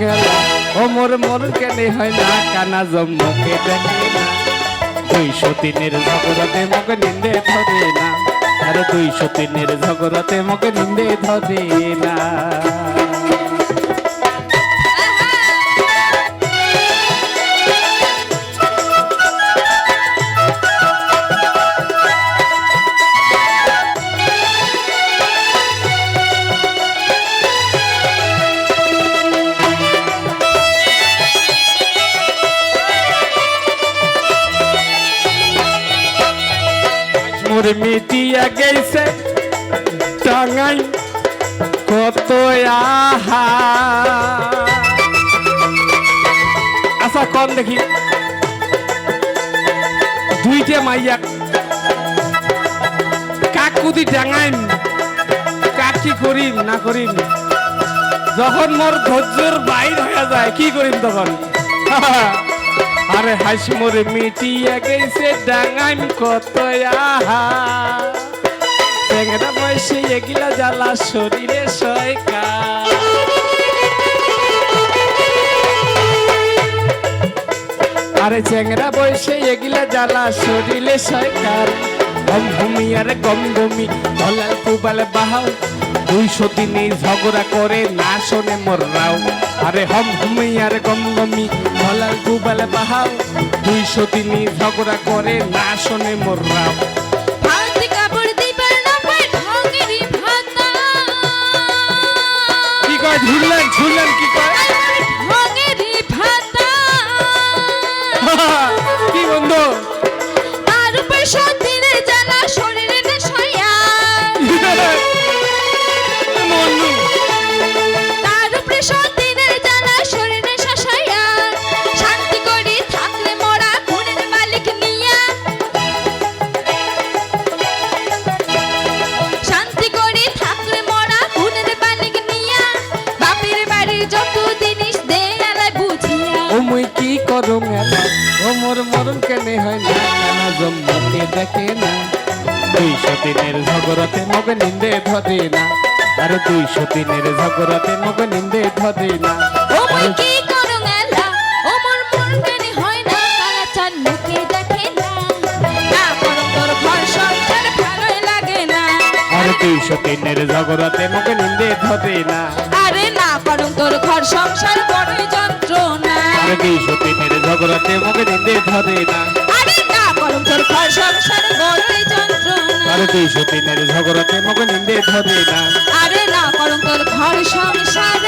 গেলা? ও মোর মন কেনে হয় না, কানা জম্মকে দেখে না। দুইশো তিনের ঝগড়াতে মকে নিন্দে ধরে না। আরে দুইশো তিনের ঝগড়াতে মোকে নিন্দে ধরে না। মোর মিটিয়া গেছে টাঙ্গাই কত আহা। আচ্ছা কন দেখি। দুইটা মাইয়া কাক কুদি ডাঙাইন কাক করিম, না করিম। যখন মোর ধৈর্যর বাইর হয়ে যায়, কি করিম তখন? আরে হাস মোরে মিটিয়া গেছে ডাঙাইন কত ট্যাংরা বয়সে এগিলা জ্বালা শরীরে সয়কা আরে চ্যাংরা বয়সে এগিলা জ্বালা শরীরে সয়কার। হম হুমিয়ারে গম গমি হলাল পুবালে বাহাও দুইশো দিনে ঝগড়া করে না শোনে মোর রাও। আরে হম হুমিয়ারে গম গমি হলাল গুবাল বাহাও। দুইশো দিনে ঝগড়া করে না শোনে মোর রাও। ঝুললেন ঝুললেন কি করো মেলা ও মোর কেনে হয় না নানা জম্মকে দেখে না। দুইশো দিনের ঝগড়াতে মগে নিন্দে ধরে না আরে দুইশো দিনের ঝগড়াতে মগে নিন্দে ধরে না। ও মই কি করো মেলা ও মোর মন কেনে হয় না কালা চান মুখে দেখে না। না করো তোর ঘর সংসার ভালোই লাগে না। আরে দুইশো দিনের ঝগড়াতে মগে নিন্দে ধরে না। আরে না করো তোর ঘর সংসার করো তোর ঝগড়াতে মুখে বড়ই ধরে না। দুইশো দিনের ঝগড়াতে মুখে নিন্দে ধরে না। আরে না করো তোর ঘর সংসার